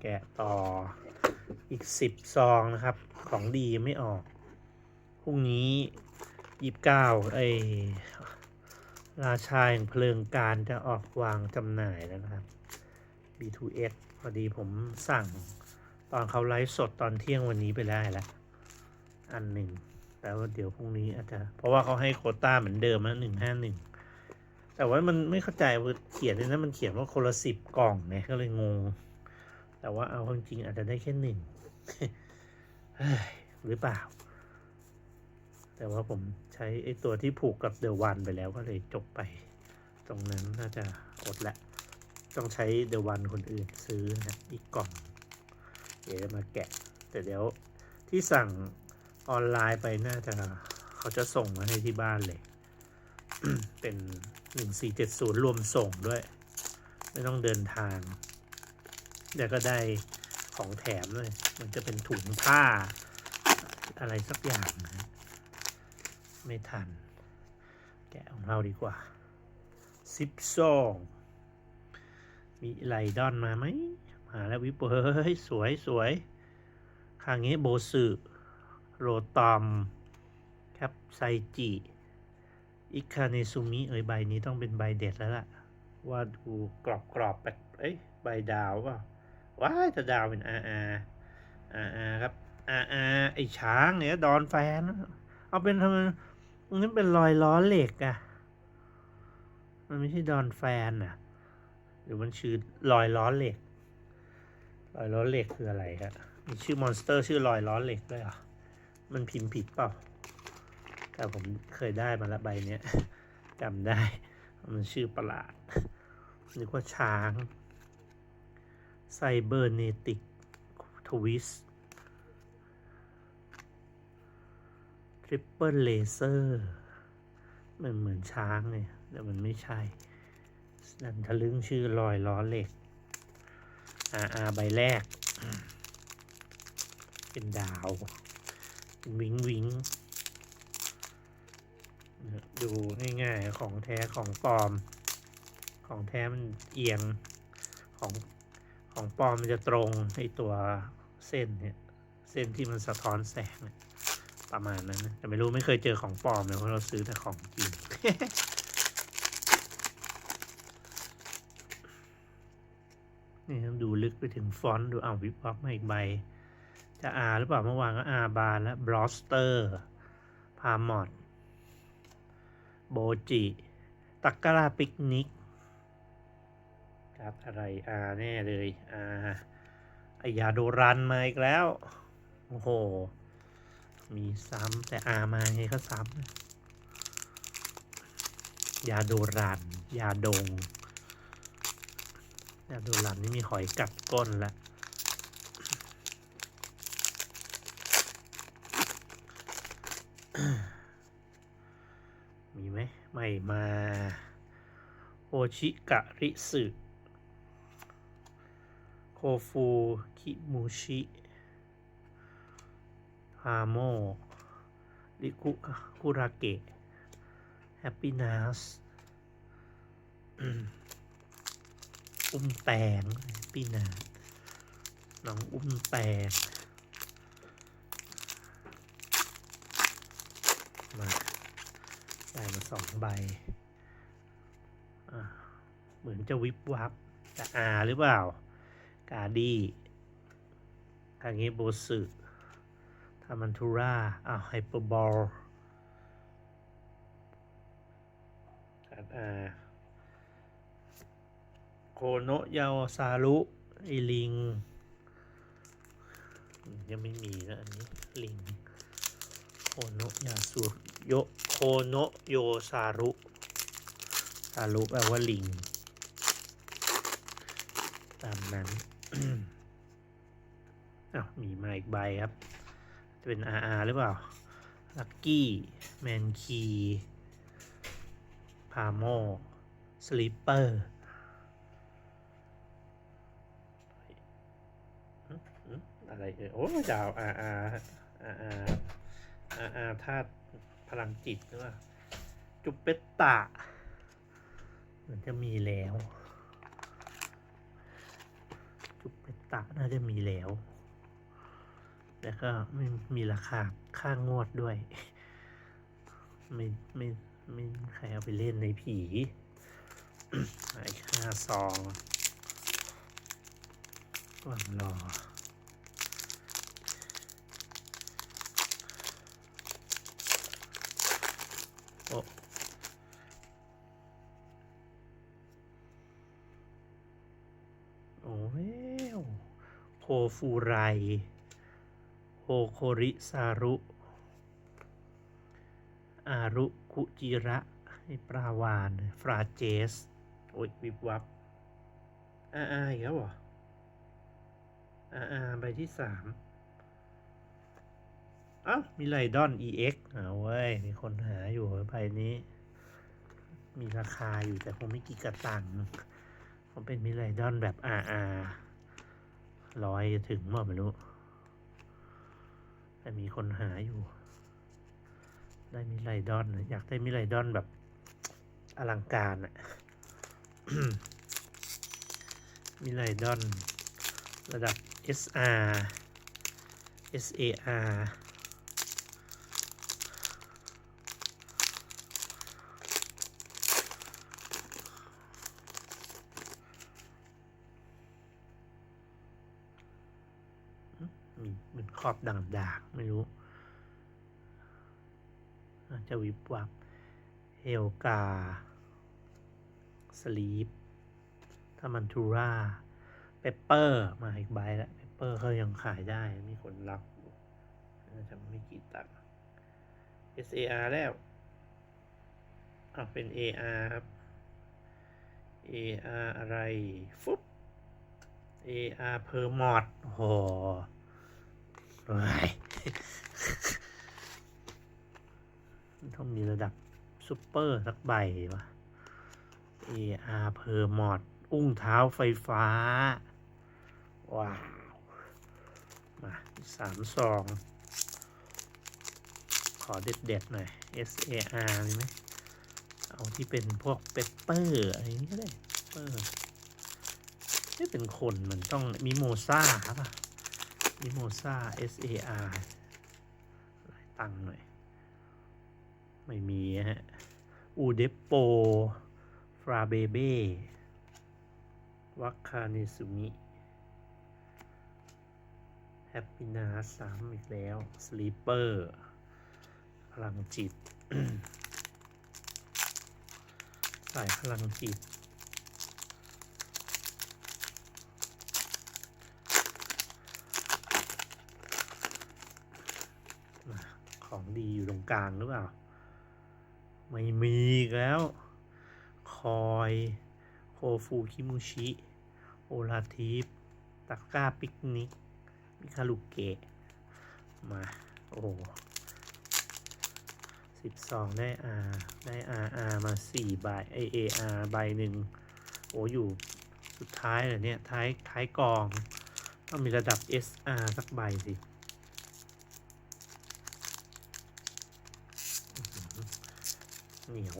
แกะต่ออีกสิบซองนะครับ ของดีไม่ออก พรุ่งนี้ยี่สิบเก้าไอราชาแห่งเพลิงการจะออกวางจำหน่ายแล้วนะครับ B2S พอดีผมสั่งตอนเขาไลฟ์สดตอนเที่ยงวันนี้ไปได้แล้ว อันหนึ่งแต่ว่าเดี๋ยวพรุ่งนี้อาจจะ เพราะว่าเขาให้โคต้าเหมือนเดิมนะหนึ่งห้าหนึ่งแต่ว่ามันไม่เข้าใจว่าเขียนในนั้นมันเขียนว่าคนละสิบกล่องเนี่ยก็เลยงง แต่ว่าเอาจริงๆอาจจะได้แค่หนึ่งหรือเปล่า แต่ว่าผมใช้ไอ้ตัวที่ผูกกับเดอะวันไปแล้วก็เลยจบไป ตรงนั้นน่าจะอดละ ต้องใช้เดอะวันคนอื่นซื้อนะอีกกล่อง เดี๋ยวมาแกะ แต่เดี๋ยวที่สั่งออนไลน์ไปน่าจะเขาจะส่งมาให้ที่บ้านเลย เป็น 1470 รวมส่งด้วย ไม่ต้องเดินทาง เดี๋ยวก็ได้ของแถมด้วยมันจะเป็นถุงผ้า อะไรสักอย่างนะไม่ทัน แกะของเราดีกว่าซิปซองมีไลดอนมาไหม มาแล้ววิปเฮ้ยสวยสวยคางนี้โบสึโรตอมแคปไซจิอิคาเนซุมิเอ้ยใบนี้ต้องเป็นใบเด็ดแล้วล่ะ ว่าดูกรอบกรอบๆแบบเอ้ยใบดาวเปล่า ว้ายแต่ดาวเป็นอาอาอาอาครับอาอาไอช้างเนี่ยดอนแฟน เอาเป็นทำไมนี่เป็นรอยล้อเหล็กอะมันไม่ใช่ดอนแฟนอะหรือมันชื่อรอยล้อเหล็ก รอยล้อเหล็กคืออะไรครับมีชื่อมอนสเตอร์ชื่อรอยล้อเหล็กด้วยเหรอมันพิมพ์ผิดเปล่าแต่ผมเคยได้มาละใบเนี้ยจำได้ มันชื่อประหลาดนึกว่าช้าง ไซเบอร์เนติกทวิสทริปเปิลเลเซอร์มันเหมือนช้างเลยแต่มันไม่ใช่ดันทะลึ่งชื่อลอยล้อเหล็กอาอาใบแรก เป็นดาว เป็นวิงวิงดูง่ายๆ ของแท้ของปลอม ของแท้มันเอียงของ ของปลอมมันจะตรงไอตัวเส้นเนี่ยเส้นที่มันสะท้อนแสงประมาณนั้นนะแต่ไม่รู้ไม่เคยเจอของปลอมเลยเพราะเราซื้อแต่ของจริงนี่ต้องดูลึกไปถึงฟอนต์ดูเอาวิบวับมาอีกใบ จะอาหรือเปล่าเมื่อวานก็อาบานแล้วบลอสเตอร์พามอดโบจิ ตักกะลาปิกนิก ครับอะไรอาแน่เลยอาไอยาโดรันมาอีกแล้ว โอ้โห มีซ้ำแต่อามาไงก็ซ้ำยาโดรัน ยาดง ยาโดรันนี่มีหอยกัดก้นล้วมีไหมไม่มา โอชิกะริสึ ฟูคิมูชิฮาโมริคุคุราเกะแฮปปี้นัสอุ้มแตงแฮปปี้นัสน้องอุ้มแตงมาได้มาสองใบเหมือนจะวิบวับแต่อาหรือเปล่า กาดีทางนี้โบสึทามันทูราอ้าวไฮเปอร์บอลการอาโคโนยาวซารุไอลิง ยังไม่มีนะอันนี้ ลิง โคโนยาสุโยโคโนโยซารุซารุแปลว่าลิง ตามนั้น อ้าวมีมาอีกใบครับ จะเป็น RR หรือเปล่า ลักกี้แมนคีพาโมสลิปเปอร์อะไรเอ่ยโอ้ดาว RR RR RR ธาตุพลังจิตหรือเปล่าจุปเปตตะเหมือนจะมีแล้ว จุปเป ตตะน่าจะมีแล้วแต่ก็ไม่มีราคาค่างวดด้วย ไม่ไม่ไม่มีใครเอาไปเล่นในผีไอ้ค่าซองก่อนรอโอ้โอ้เว้ว โคฟูไรโฮโคริซารุ อารุคุจิระไอปลาวาน ฟราเจส โอ้ยวิบวับ อาอาอีกแล้วเหรอ อาอาใบที่สามอ้ามีไลดอน EX เอาเว้ย มีคนหาอยู่ใบนี้ มีราคาอยู่แต่คงไม่กี่กระตังคงเป็นมิไลดอนแบบอาอา ร้อยจะถึงบ่ไม่รู้ แต่มีคนหาอยู่ ได้มิไลดอนอยากได้มิไลดอนแบบอลังการอะมิไลดอน ระดับ SR SAR มีเหมื อบด่างๆ ไม่รู้ จะวิบวับเฮลกา สลีปทามันทูราเปเปอร์ มาอีกใบแล้วเปเปอร์เขายังขายได้ มีคนรับน่าจะไม่กี่ตังค์ SAR แล้วอะเป็น AR ครับ AR อะไร ฟุ๊บ AR เพอร์มอดโอ้โห ต้องมีระดับซูเปอร์สักใบวะ AR เพอร์มอดอุ้งเท้าไฟฟ้า ว้าว มาสามซอง ขอเด็ดๆหน่อย SAR มีไหมเอาที่เป็นพวกเปปเปอร์อะไรนี้ก็ได้เปอร์ไม่เป็นคนมันต้องมิโมซ่าครับอะ มิโมซา SAR หลายตังค์หน่อย ไม่มีฮะ อูเดปโป ฟราเบเบ้วัคคาเนซุมิ แฮปปี้นาสามอีกแล้ว สลีปเปอร์ พลังจิต สายพลังจิต มาของ ดีอยู่ตรงกลางหรือเปล่า ไม่มีแล้ว คอยโคฟูคิมุชิ โอลาทิฟตะก้าปิกนิก มิคาลุเกะ มา โอ้สิบสองได้ R ได้ RR มาสี่ใบไอ AR ใบหนึ่งโอ้อยู่สุดท้ายเหรอเนี่ย ท้ายท้ายกอง ต้องมีระดับ SR สักใบสิ เหนียว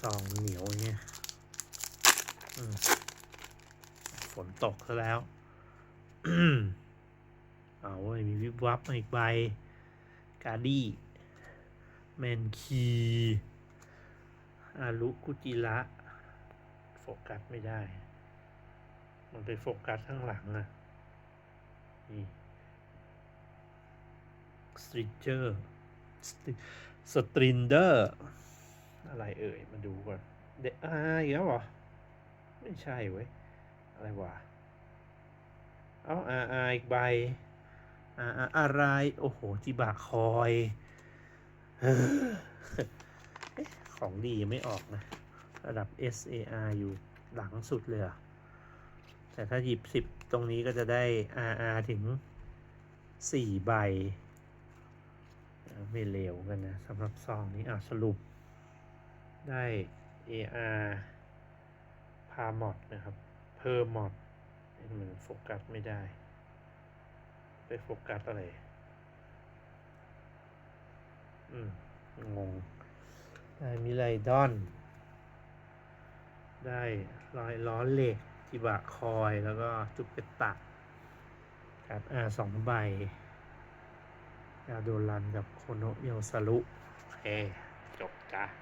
ซองเหนียวเงี้ยฝนตกซะแล้ว เอาเว้ยมีวิบวับมาอีกใบ กาดี้แมนคีอารุกุจิระโฟกัสไม่ได้ มันไปโฟกัสข้างหลังอะนี่สตริเจอร์ สตรินเดอร์อะไรเอ่ย มาดูก่อนเดอ่าอีกแล้วเหรอ ไม่ใช่เว้ย อะไรวะ เอาอ่าอาอีกใบอ่าอาอะไร โอ้โห จิบะคอยเฮ้อของดียังไม่ออกนะ ระดับ SAR อยู่หลังสุดเลยแต่ถ้าหยิบสิบตรงนี้ก็จะได้ RR ถึงสี่ใบ ไม่เลวกันนะสำหรับซองนี้อะสรุปได้ AR พามอดนะครับเพอร์มอดมันโฟกัสไม่ได้ ไปโฟกัสอะไร อืม งง ได้มิไลดอน ได้รอยล้อเหล็กจิบะคอยแล้วก็จุกเปตตะครับอ่าสองใบ ยาโดรันกับโคโนเยลซารุโอเคจบจ้า